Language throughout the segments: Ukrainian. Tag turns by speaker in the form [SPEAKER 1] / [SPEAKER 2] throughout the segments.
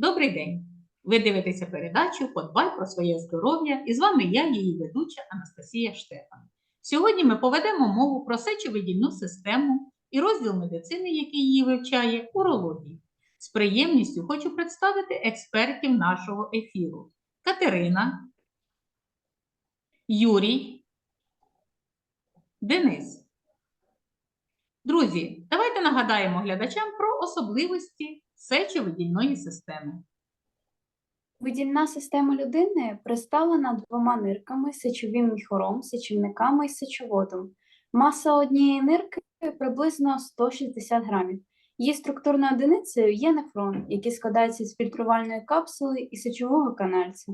[SPEAKER 1] Добрий день! Ви дивитеся передачу Подбай про своє здоров'я і з вами я, її ведуча Анастасія Штефан. Сьогодні ми поведемо мову про сечовидільну систему і розділ медицини, який її вивчає, урології. З приємністю хочу представити експертів нашого ефіру: Катерина, Юрій, Денис. Друзі, давайте нагадаємо глядачам про особливості сечовидільної системи.
[SPEAKER 2] Видільна система людини представлена двома нирками сечовим міхором, сечівниками і сечоводом. Маса однієї нирки приблизно 160 грамів. Її структурною одиницею є нефрон, який складається з фільтрувальної капсули і сечового канальця.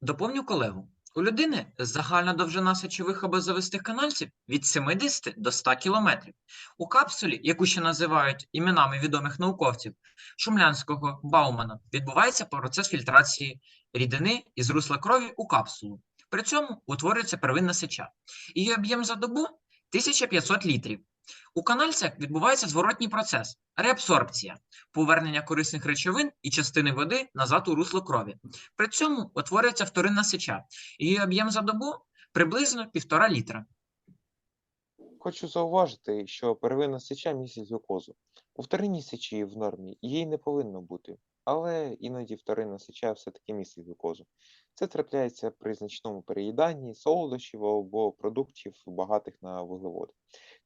[SPEAKER 3] Доповню колегу. У людини загальна довжина сечових або завистих канальців від 70 до 100 км. У капсулі, яку ще називають іменами відомих науковців Шумлянського Баумана, відбувається процес фільтрації рідини із русла крові у капсулу. При цьому утворюється первинна сеча. Її об'єм за добу 1500 літрів. У канальцях відбувається зворотній процес реабсорбція, повернення корисних речовин і частини води назад у русло крові. При цьому утворюється вторинна сеча. Її об'єм за добу приблизно 1,5 літра.
[SPEAKER 4] Хочу зауважити, що первинна сеча містить глюкозу. У вторинній сечі в нормі її не повинно бути, але іноді вторинна сеча все-таки містить глюкозу. Це трапляється при значному переїданні солодощів або продуктів, багатих на вуглеводи.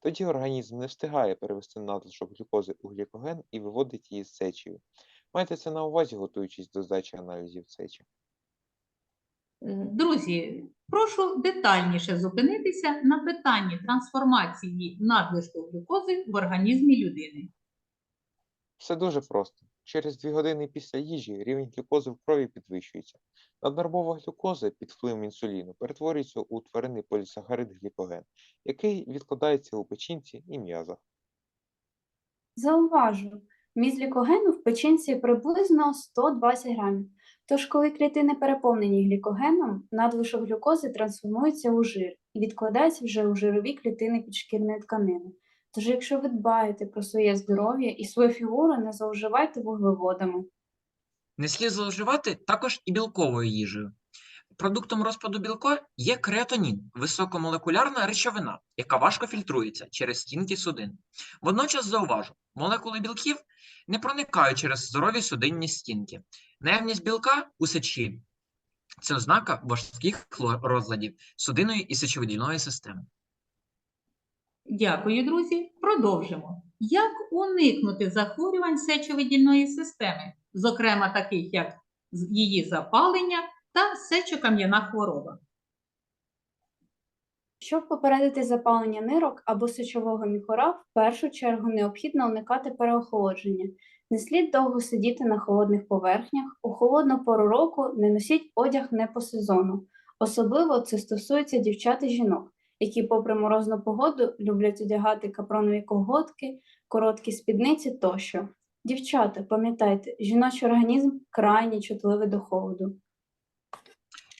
[SPEAKER 4] Тоді організм не встигає перевести надлишок глюкози у глікоген і виводить її з сечею. Майте це на увазі, готуючись до здачі аналізів сечі.
[SPEAKER 1] Друзі, прошу детальніше зупинитися на питанні трансформації надлишку глюкози в організмі людини.
[SPEAKER 4] Все дуже просто. Через 2 години після їжі рівень глюкози в крові підвищується. Наднормова глюкоза під впливом інсуліну перетворюється у тваринний полісахарид глікоген, який відкладається у печінці і м'язах.
[SPEAKER 2] Зауважу, вміст глікогену в печінці приблизно 120 грамів. Тож, коли клітини переповнені глікогеном, надлишок глюкози трансформується у жир і відкладається вже у жирові клітини підшкірної тканини. Тож, якщо ви дбаєте про своє здоров'я і свою фігуру, не зловживайте вуглеводами.
[SPEAKER 3] Не слід зловживати також і білковою їжею. Продуктом розпаду білка є креатонін, високомолекулярна речовина, яка важко фільтрується через стінки судин. Водночас зауважу, молекули білків не проникають через здорові судинні стінки. Наявність білка у сечі – це ознака важких розладів судинної і сечовидільної системи.
[SPEAKER 1] Дякую, друзі. Продовжимо. Як уникнути захворювань сечовидільної системи, зокрема таких як її запалення та сечокам'яна хвороба?
[SPEAKER 2] Щоб попередити запалення нирок або сечового міхора, в першу чергу необхідно уникати переохолодження. Не слід довго сидіти на холодних поверхнях, у холодну пору року не носіть одяг не по сезону. Особливо це стосується дівчат і жінок, які, попри морозну погоду, люблять одягати капронові колготки, короткі спідниці тощо. Дівчата, пам'ятайте, жіночий організм крайні чутливий до холоду.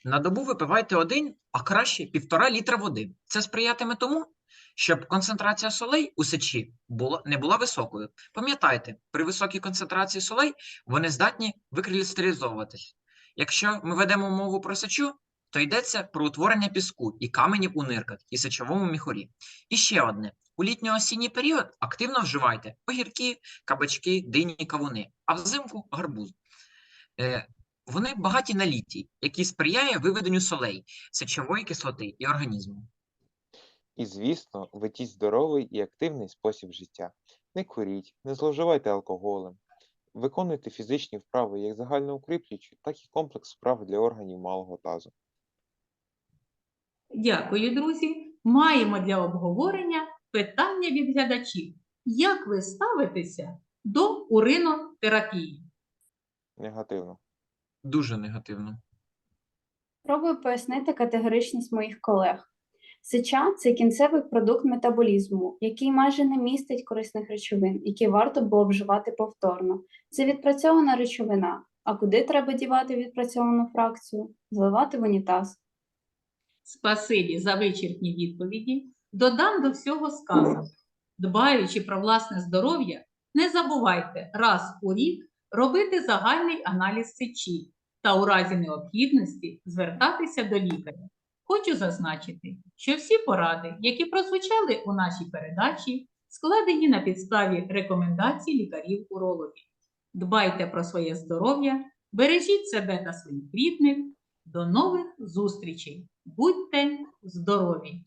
[SPEAKER 3] На добу випивайте один, а краще півтора літра води. Це сприятиме тому, щоб концентрація солей у сечі була, не була високою. Пам'ятайте, при високій концентрації солей вони здатні викристалізовуватись. Якщо ми ведемо мову про сечу, то йдеться про утворення піску і каменів у нирках і сечовому міхурі. І ще одне: у літньо-осінній період активно вживайте огірки, кабачки, дині, кавуни, а взимку гарбуз. Вони багаті на літій, який сприяє виведенню солей, сечової кислоти і організму.
[SPEAKER 4] І, звісно, ведіть здоровий і активний спосіб життя. Не куріть, не зловживайте алкоголем. Виконуйте фізичні вправи як загальноукріплюючі, так і комплекс вправ для органів малого тазу.
[SPEAKER 1] Дякую, друзі. Маємо для обговорення питання від глядачів. Як ви ставитеся до уринотерапії?
[SPEAKER 4] Негативно.
[SPEAKER 3] Дуже негативно.
[SPEAKER 2] Пробую пояснити категоричність моїх колег. Сеча це кінцевий продукт метаболізму, який майже не містить корисних речовин, які варто було б вживати повторно. Це відпрацьована речовина. А куди треба дівати відпрацьовану фракцію? Зливати в унітаз.
[SPEAKER 1] Спасибі за вичерпні відповіді. Додам до всього сказано. Дбаючи про власне здоров'я, не забувайте раз у рік робити загальний аналіз сечі та у разі необхідності звертатися до лікаря. Хочу зазначити, що всі поради, які прозвучали у нашій передачі, складені на підставі рекомендацій лікарів-урологів. Дбайте про своє здоров'я, бережіть себе та своїх рідних. До нових зустрічей! Будьте здорові!